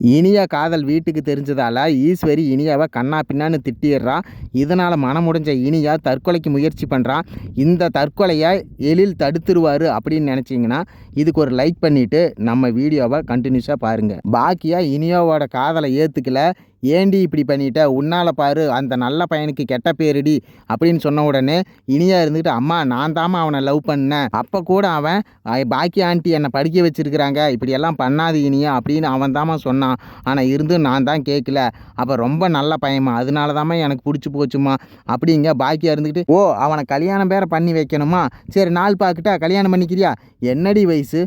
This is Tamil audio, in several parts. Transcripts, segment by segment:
இனியா காதல் வீட்டுக்கு தெரிஞ்சதால் ஈஸ்வரி இனியாவை கண்ணா பின்னான்னு திட்டிடுறான் இதனால் மனமுடைஞ்ச இனியா தற்கொலைக்கு முயற்சி பண்ணுறான் இந்த தற்கொலையை எழில் தடுத்துருவார் அப்படின்னு நினச்சிங்கன்னா இதுக்கு ஒரு லைக் பண்ணிவிட்டு நம்ம வீடியோவை கண்டினியூஸாக பாருங்கள் பாக்கியா இனியாவோட காதலை ஏற்றுக்கல ஏண்டி இப்படி பண்ணிட்ட? உன்னால் பாரு அந்த நல்ல பையனுக்கு கெட்ட பேருடி அப்படின்னு சொன்ன உடனே இனியா இருந்துக்கிட்டு அம்மா நான் தாம்மா அவனை லவ் பண்ணேன். அப்போ கூட அவன் பாக்கி ஆண்டி என்னை படிக்க வச்சிருக்கிறாங்க. இப்படியெல்லாம் பண்ணாது இனியா அப்படின்னு அவன் தாம்மா சொன்னான். ஆனால் இருந்து நான் தான் கேட்கல அப்போ ரொம்ப நல்ல பையமா அதனால தாம்மா எனக்கு பிடிச்சி போச்சுமா அப்படிங்க பாக்கியா இருந்துக்கிட்டு ஓ அவனை கல்யாணம் பேரை பண்ணி வைக்கணுமா? சரி நாள் பார்க்கிட்டா கல்யாணம் பண்ணிக்கிறியா? என்னடி வை வயசு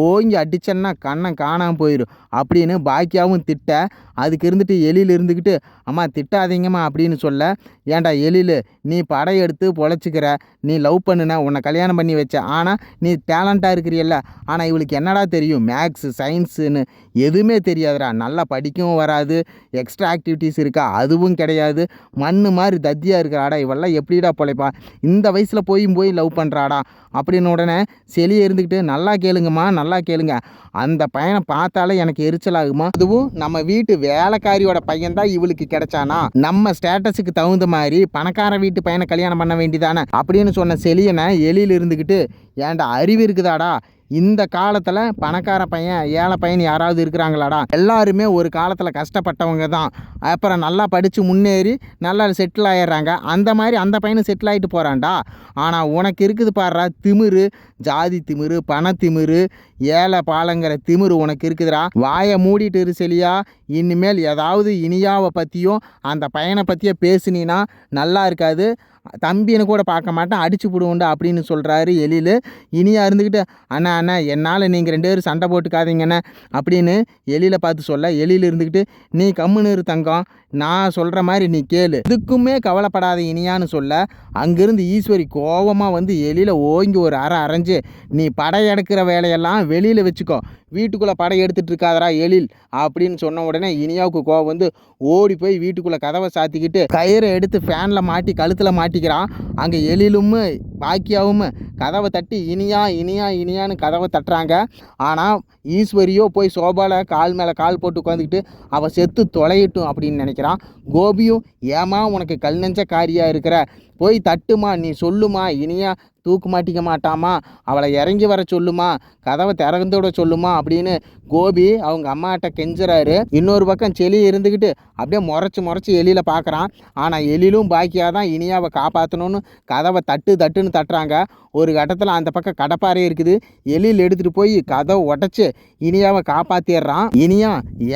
ஓங்கி அடித்தேன்னா கண்ணன் காணாமல் போயிடும் அப்படின்னு பாக்கியாவும் திட்ட அதுக்கு இருந்துட்டு எலியில் இருந்துக்கிட்டு அம்மா திட்டாதீங்கம்மா அப்படின்னு சொல்ல ஏன்டா எழில் நீ படம் எடுத்து பொழைச்சிக்கிற நீ லவ் பண்ணுன உன்னை கல்யாணம் பண்ணி வச்ச ஆனால் நீ டேலண்ட்டாக இருக்கிறியல்ல ஆனால் இவளுக்கு என்னடா தெரியும்? மேக்ஸு சயின்ஸுன்னு எதுவுமே தெரியாதுடா நல்லா படிக்கவும் வராது எக்ஸ்ட்ரா ஆக்டிவிட்டீஸ் இருக்கா? அதுவும் கிடையாது மண்ணு மாதிரி தத்தியாக இருக்கிறாடா இவெல்லாம் எப்படிடா பொழைப்பா? இந்த வயசில் போய் போய் லவ் பண்ணுறாடா அப்படின்னு உடனே செலியை இருந்துக்கிட்டு நல்லா கேளுங்கம்மா நல்லா கேளுங்க அந்த பையனை பார்த்தாலே எனக்கு எரிச்சல் ஆகுமா அதுவும் நம்ம வீட்டு வேலைக்காரியோட பையன் தான் இவளுக்கு கிடைச்சானா? நம்ம ஸ்டேட்டஸுக்கு தகுந்த மாதிரி பணக்கார வீட்டு பையனை கல்யாணம் பண்ண வேண்டியதானே? அப்படின்னு சொன்ன செலியனை எலியில் இருந்துக்கிட்டு ஏன்டா அறிவு இருக்குதாடா? இந்த காலத்தில் பணக்கார பையன் ஏழை பையன் யாராவது இருக்கிறாங்களாடா? எல்லாருமே ஒரு காலத்தில் கஷ்டப்பட்டவங்க தான். அப்புறம் நல்லா படித்து முன்னேறி நல்லா செட்டில் ஆயிடுறாங்க. அந்த மாதிரி அந்த பையனும் செட்டில் ஆகிட்டு போகிறான்டா ஆனால் உனக்கு இருக்குது பாடுறா திமிரு ஜாதி திமிரு பண திமிரு ஏழை பாலங்கிற திமிரு உனக்கு இருக்குதுடா. வாயை மூடிட்டு இரு செலியா. இனிமேல் ஏதாவது இனியாவை பற்றியும் அந்த பையனை பற்றியே பேசுனீன்னா நல்லா இருக்காது. தம்பின்னு கூட பார்க்க மாட்டேன். அடிச்சு போடுவோண்டா அப்படின்னு சொல்கிறாரு எழில். இனியா இருந்துக்கிட்டு அண்ணா அண்ணா என்னால் நீங்கள் ரெண்டு பேரும் சண்டை போட்டுக்காதீங்கண்ணே அப்படின்னு எழில பார்த்து சொல்ல. எழில் இருந்துக்கிட்டு நீ கம்முன்னு இரு தங்கம். நான் சொல்கிற மாதிரி நீ கேளு. இதுக்குமே கவலைப்படாத இனியான்னு சொல்ல. அங்கேருந்து ஈஸ்வரி கோபமாக வந்து எழில ஓங்கி ஒரு அரை அரைஞ்சு நீ படையெடுக்கிற எடுக்கிற வேலையெல்லாம் வெளியில் வச்சுக்கோ. வீட்டுக்குள்ளே படை எடுத்துகிட்டு இருக்காதடா எழில் அப்படின்னு சொன்ன உடனே இனியாவுக்கு கோவம் வந்து ஓடி போய் வீட்டுக்குள்ளே கதவை சாத்திக்கிட்டு கயிறை எடுத்து ஃபேனில் மாட்டி கழுத்தில் மாட்டி மாட்டிக்கிறான். அங்கே எழிலும் பாக்கியாவும். கதவை தட்டி இனியா இனியா இனியான்னு கதவை தட்டுறாங்க. ஆனால் ஈஸ்வரியோ போய் சோபாவில் கால் மேலே கால் போட்டு உட்காந்துக்கிட்டு அவள் செத்து தொலையட்டும் அப்படின்னு நினைக்கிறான். கோபியும் ஏமா உனக்கு கல் நெஞ்ச காரியாக இருக்கிற? போய் தட்டுமா நீ சொல்லுமா இனியா தூக்கு மாட்டிக்க மாட்டாமா அவளை இறங்கி வர சொல்லுமா கதவை திறந்து விட சொல்லுமா அப்படின்னு கோபி அவங்க அம்மாட்ட கெஞ்சுறாரு. இன்னொரு பக்கம் செளி இருந்துக்கிட்டு அப்படியே முறைச்சி முறைச்சி எலியில் பார்க்குறான் ஆனால் எலிலும் பாக்கியாக தான் இனியாவை காப்பாற்றணும்னு கதவை தட்டு தட்டுன்னு தட்டுறாங்க. ஒரு கட்டத்தில் அந்த பக்கம் கடப்பாறை இருக்குது. எலியில் எடுத்துகிட்டு போய் கதவை உடச்சி இனியாவை காப்பாற்றிடுறான் இனியா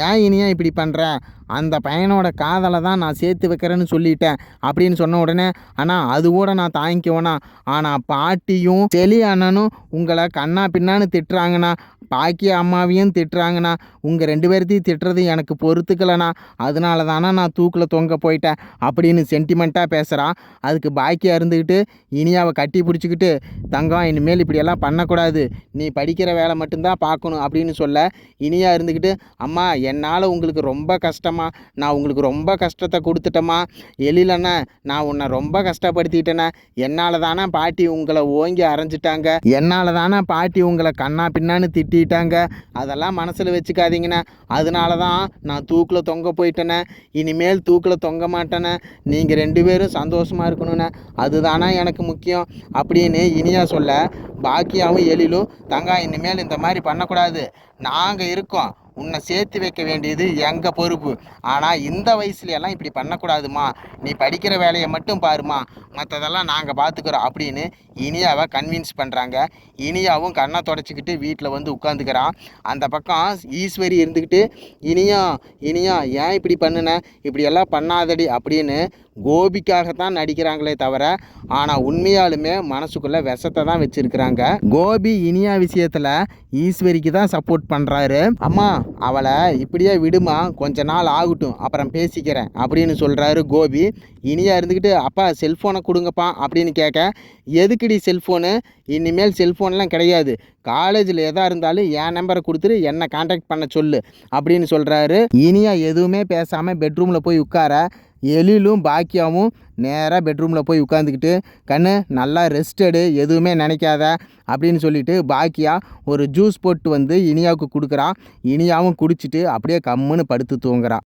ஏன் இனியா இப்படி பண்ணுறேன் அந்த பையனோட காதலை தான் நான் சேர்த்து வைக்கிறேன்னு சொல்லிட்டேன் அப்படின்னு சொன்ன உடனே ஆனால் அது கூட நான் தாங்கிக்குவேனா ஆனால் பாட்டியும் செலி அண்ணனும் உங்களை கண்ணா பின்னான்னு திட்டுறாங்கண்ணா. பாக்கிய அம்மாவையும் திட்டுறாங்கண்ணா. உங்கள் ரெண்டு பேர்த்தையும் திட்டுறது எனக்கு பொறுத்துக்கலண்ணா. அதனால தானே நான் தூக்கில் தொங்க போயிட்டேன் அப்படின்னு சென்டிமெண்ட்டாக பேசுகிறான் அதுக்கு பாக்கியாக இருந்துக்கிட்டு இனியாவை கட்டி பிடிச்சிக்கிட்டு தங்கம் இனிமேல் இப்படியெல்லாம் பண்ணக்கூடாது. நீ படிக்கிற வேலை மட்டும்தான் பார்க்கணும் அப்படின்னு சொல்ல இனியா இருந்துக்கிட்டு அம்மா என்னால் உங்களுக்கு ரொம்ப கஷ்டமாக கஷ்டமா நான் உங்களுக்கு ரொம்ப கஷ்டத்தை கொடுத்துட்டேம்மா. எழிலண்ணா நான் உன்னை ரொம்ப கஷ்டப்படுத்திட்டேனே. என்னால் தானே பாட்டி உங்களை ஓங்கி அரைஞ்சிட்டாங்க. என்னால் தானே பாட்டி உங்களை கண்ணா பின்னான்னு திட்டாங்க அதெல்லாம் மனசில் வச்சுக்காதீங்கண்ணே. அதனால தான் நான் தூக்கில் தொங்க போயிட்டேனே. இனிமேல் தூக்கில் தொங்க மாட்டேனே. நீங்கள் ரெண்டு பேரும் சந்தோஷமாக இருக்கணுண்ணே அதுதானே எனக்கு முக்கியம். அப்படின்னு இனியா சொல்ல பாக்கியாவும் எழிலும் தங்கா இனிமேல் இந்த மாதிரி பண்ணக்கூடாது. நாங்கள் இருக்கோம். உன்னை சேர்த்து வைக்க வேண்டியது எங்கள் பொறுப்பு? ஆனால் இந்த வயசுல எல்லாம் இப்படி பண்ணக்கூடாதுமா. நீ படிக்கிற வேலையை மட்டும் பாருமா. மற்றதெல்லாம் நாங்கள் பார்த்துக்குறோம் அப்படின்னு இனியாவை கன்வின்ஸ் பண்ணுறாங்க இனியாவும் கண்ணை தொடச்சிக்கிட்டு வீட்டில் வந்து உட்காந்துக்கிறான். அந்த பக்கம் ஈஸ்வரி இருந்துக்கிட்டு இனியா இனியா ஏன் இப்படி பண்ணுன? இப்படியெல்லாம் பண்ணாதடி அப்படின்னு கோபிக்காகத்தான் நடிக்கிறாங்களே தவிர ஆனால் உண்மையாலுமே மனசுக்குள்ளே விஷத்தை தான் வச்சுருக்கிறாங்க. கோபி இனியா விஷயத்தில் ஈஸ்வரிக்கு தான் சப்போர்ட் பண்ணுறாரு அம்மா அவளை இப்படியே விடுமா கொஞ்ச நாள் ஆகட்டும் அப்புறம் பேசிக்கிறேன் அப்படின்னு சொல்கிறாரு கோபி. இனியாக இருந்துக்கிட்டு அப்பா செல்ஃபோனை கொடுங்கப்பா அப்படின்னு கேட்க எதுக்குடி செல்ஃபோனு இனிமேல் செல்ஃபோன்லாம் கிடையாது. காலேஜில் எதாக இருந்தாலும் என் நம்பரை கொடுத்துட்டு என்னை காண்டாக்ட் பண்ண சொல்லு அப்படின்னு சொல்கிறாரு இனியா எதுவுமே பேசாமல் பெட்ரூமில் போய் உட்கார. எழிலும் பாக்கியாவும் நேராக பெட்ரூமில் போய் உட்காந்துக்கிட்டு கண்ணு நல்லா ரெஸ்டடு எதுவுமே நினைக்காத அப்படின்னு சொல்லிட்டு பாக்கியா ஒரு ஜூஸ் போட்டு வந்து இனியாவுக்கு கொடுக்குறா. இனியாவும் குடிச்சிட்டு அப்படியே கம்முன்னு படுத்து தூங்குறான்